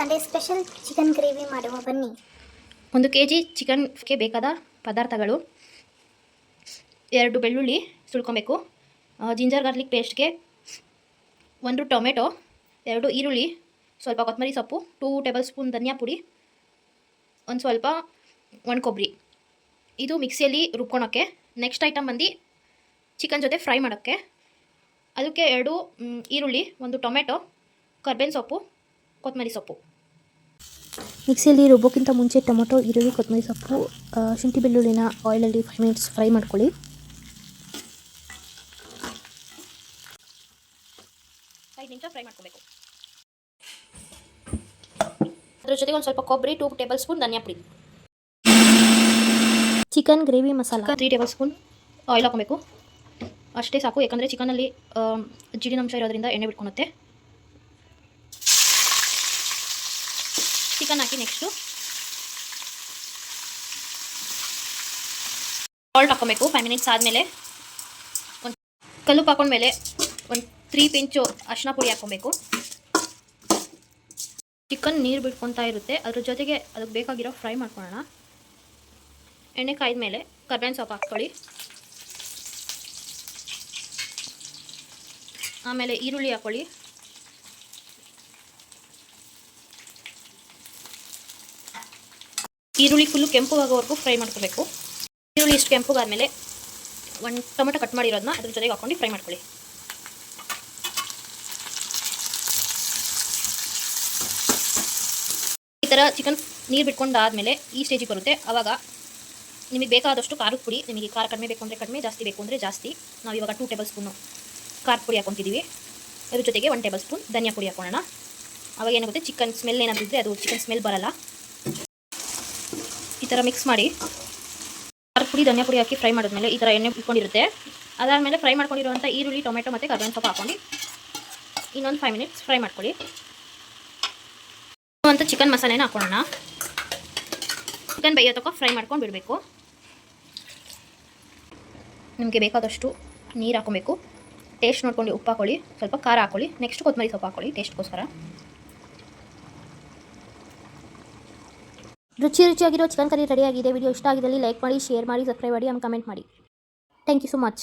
Sunday special chicken gravy ಮಾಡುವ, ಬನ್ನಿ. ಒಂದು ಕೆ ಜಿ ಚಿಕನ್ಗೆ ಬೇಕಾದ ಪದಾರ್ಥಗಳು. ಎರಡು ಬೆಳ್ಳುಳ್ಳಿ ಸುಳ್ಕೊಬೇಕು. ಜಿಂಜರ್ ಗಾರ್ಲಿಕ್ ಪೇಸ್ಟ್ಗೆ ಒಂದು ಟೊಮೆಟೊ, ಎರಡು ಈರುಳ್ಳಿ, ಸ್ವಲ್ಪ ಕೊತ್ತಂಬರಿ ಸೊಪ್ಪು ಟೂ ಟೇಬಲ್ ಸ್ಪೂನ್ ಧನಿಯಾ ಪುಡಿ, ಒಂದು ಸ್ವಲ್ಪ ಒಣ ಕೊಬ್ಬರಿ. ಇದು ಮಿಕ್ಸಿಯಲ್ಲಿ ರುಬ್ಕೊಳೋಕ್ಕೆ. ನೆಕ್ಸ್ಟ್ ಐಟಮ್ ಬಂದು ಚಿಕನ್ ಜೊತೆ ಫ್ರೈ ಮಾಡೋಕ್ಕೆ. ಅದಕ್ಕೆ ಎರಡು ಈರುಳ್ಳಿ, ಒಂದು ಟೊಮೆಟೊ, ಕರ್ಬೇವಿನ ಸೊಪ್ಪು, ಕೊತ್ತಂಬರಿ ಸೊಪ್ಪು. ಮಿಕ್ಸಿಯಲ್ಲಿ ರುಬ್ಬೋಕ್ಕಿಂತ ಮುಂಚೆ ಟೊಮೊಟೊ ಈರುಳ್ಳಿ ಕೊತ್ತಂಬರಿ ಸೊಪ್ಪು ಶುಂಠಿ ಬೆಳ್ಳುಳ್ಳಿನ ಆಯಿಲಲ್ಲಿ ಫೈವ್ ಮಿನಿಟ್ಸ್ ಫ್ರೈ ಮಾಡ್ಕೊಳ್ಳಿ. ಐದು ನಿಮಿಷ ಫ್ರೈ ಮಾಡ್ಕೋಬೇಕು. ಅದ್ರ ಜೊತೆಗೆ ಒಂದು ಸ್ವಲ್ಪ ಕೊಬ್ಬರಿ ಟೂ ಟೇಬಲ್ ಸ್ಪೂನ್ ಧನಿಯಾ ಪುಡಿ. Chicken gravy masala. Three tablespoon oil ಹಾಕೋಬೇಕು ಅಷ್ಟೇ ಸಾಕು ಯಾಕಂದರೆ ಚಿಕನಲ್ಲಿ ಜೀಡಿನಂಶ ಇರೋದ್ರಿಂದ ಎಣ್ಣೆ ಬಿಟ್ಕೊಳುತ್ತೆ. ಚಿಕನ್ ಹಾಕಿ ನೆಕ್ಸ್ಟು ಸಾಲ್ಟ್ ಹಾಕೊಬೇಕು ಫೈವ್ ಮಿನಿಟ್ಸ್ ಆದಮೇಲೆ. ಒಂದು ಕಲ್ಲು ಹಾಕೊಂಡ್ಮೇಲೆ ಒಂದು ತ್ರೀ ಪಿಂಚು ಅರಿಶಿನ ಪುಡಿ ಹಾಕ್ಕೊಬೇಕು. ಚಿಕನ್ ನೀರು ಬಿಟ್ಕೊತಾ ಇರುತ್ತೆ. ಅದ್ರ ಜೊತೆಗೆ ಅದಕ್ಕೆ ಬೇಕಾಗಿರೋ ಫ್ರೈ ಮಾಡ್ಕೊಳ್ಳೋಣ ಎಣ್ಣೆ ಕಾಯ್ದ ಮೇಲೆ ಕರ್ಬೇವಿನ ಸೊಪ್ಪು ಹಾಕ್ಕೊಳ್ಳಿ. ಆಮೇಲೆ ಈರುಳ್ಳಿ ಹಾಕ್ಕೊಳ್ಳಿ. ಈರುಳ್ಳಿ ಫುಲ್ಲು ಕೆಂಪುವಾಗೋವರೆಗೂ ಫ್ರೈ ಮಾಡ್ಕೋಬೇಕು. ಈರುಳ್ಳಿ ಇಷ್ಟು ಕೆಂಪುಗಾದ್ಮೇಲೆ ಒಂದು ಟೊಮೆಟೊ ಕಟ್ ಮಾಡಿರೋದನ್ನ ಅದ್ರ ಜೊತೆಗೆ ಹಾಕ್ಕೊಂಡು ಫ್ರೈ ಮಾಡ್ಕೊಳ್ಳಿ. ಈ ಥರ ಚಿಕನ್ ನೀರು ಬಿಟ್ಕೊಂಡಾದಮೇಲೆ ಈ ಸ್ಟೇಜಿಗೆ ಬರುತ್ತೆ. ಆವಾಗ ನಿಮಗೆ ಬೇಕಾದಷ್ಟು ಖಾರದ ಪುಡಿ, ನಿಮಗೆ ಖಾರ ಕಡಿಮೆ ಬೇಕು ಅಂದರೆ ಕಡಿಮೆ, ಜಾಸ್ತಿ ಬೇಕು ಅಂದರೆ ಜಾಸ್ತಿ. ನಾವು ಇವಾಗ ಟೂ ಟೇಬಲ್ ಸ್ಪೂನು ಖಾರದ ಪುಡಿ ಹಾಕೊತಿದ್ದೀವಿ ಅದ್ರ ಜೊತೆಗೆ ಒನ್ ಟೇಬಲ್ ಸ್ಪೂನ್ ಧನಿಯಾ ಪುಡಿ ಹಾಕೊಳ್ಳೋಣ ಅವಾಗ ಏನಾಗುತ್ತೆ? ಚಿಕನ್ ಸ್ಮೆಲ್ ಏನಾದರೂ ಇದ್ದರೆ ಅದು ಚಿಕನ್ ಸ್ಮೆಲ್ ಬರಲ್ಲ. ಥರ ಮಿಕ್ಸ್ ಮಾಡಿ, ಖಾರದ ಪುಡಿ, ಧನಿಯಾ ಪುಡಿ ಹಾಕಿ ಫ್ರೈ ಮಾಡಿದ್ಮೇಲೆ ಈ ಥರ ಎಣ್ಣೆ ಇಟ್ಕೊಂಡಿರುತ್ತೆ. ಅದಾದಮೇಲೆ ಫ್ರೈ ಮಾಡ್ಕೊಂಡಿರುವಂಥ ಈರುಳ್ಳಿ, ಟೊಮೆಟೊ ಮತ್ತು ಕರ್ಬೇವಿನ ಸೊಪ್ಪು ಹಾಕೊಂಡು ಇನ್ನೊಂದು ಫೈವ್ ಮಿನಿಟ್ಸ್ ಫ್ರೈ ಮಾಡ್ಕೊಳ್ಳಿ. ಅಂತ ಚಿಕನ್ ಮಸಾಲೆನ ಹಾಕೊಳ್ಳೋಣ. ಚಿಕನ್ ಬೇಯೋ ತನಕ ಫ್ರೈ ಮಾಡ್ಕೊಂಡು ಬಿಡಬೇಕು. ನಿಮಗೆ ಬೇಕಾದಷ್ಟು ನೀರು ಹಾಕೊಬೇಕು ಟೇಸ್ಟ್ ನೋಡ್ಕೊಂಡು ಉಪ್ಪು ಹಾಕೊಳ್ಳಿ. ಸ್ವಲ್ಪ ಖಾರ ಹಾಕೊಳ್ಳಿ. ನೆಕ್ಸ್ಟ್ ಕೊತ್ತಂಬರಿ ಸೊಪ್ಪು ಹಾಕೊಳ್ಳಿ. ಟೇಸ್ಟ್ಗೋಸ್ಕರ ರುಚಿ ರುಚಿಯಾಗಿರೋ ಚಿಕನ್ ಕರಿ ರೆಡಿ ಆಗಿದೆ. ವಿಡಿಯೋ ಇಷ್ಟ ಆಗಿದ್ದಲ್ಲಿ ಲೈಕ್ ಮಾಡಿ ಶೇರ್ ಮಾಡಿ ಸಬ್ಸ್ಕ್ರೈಬ್ ಮಾಡಿ ಆಮೇಲೆ ಕಮೆಂಟ್ ಮಾಡಿ. Thank you so much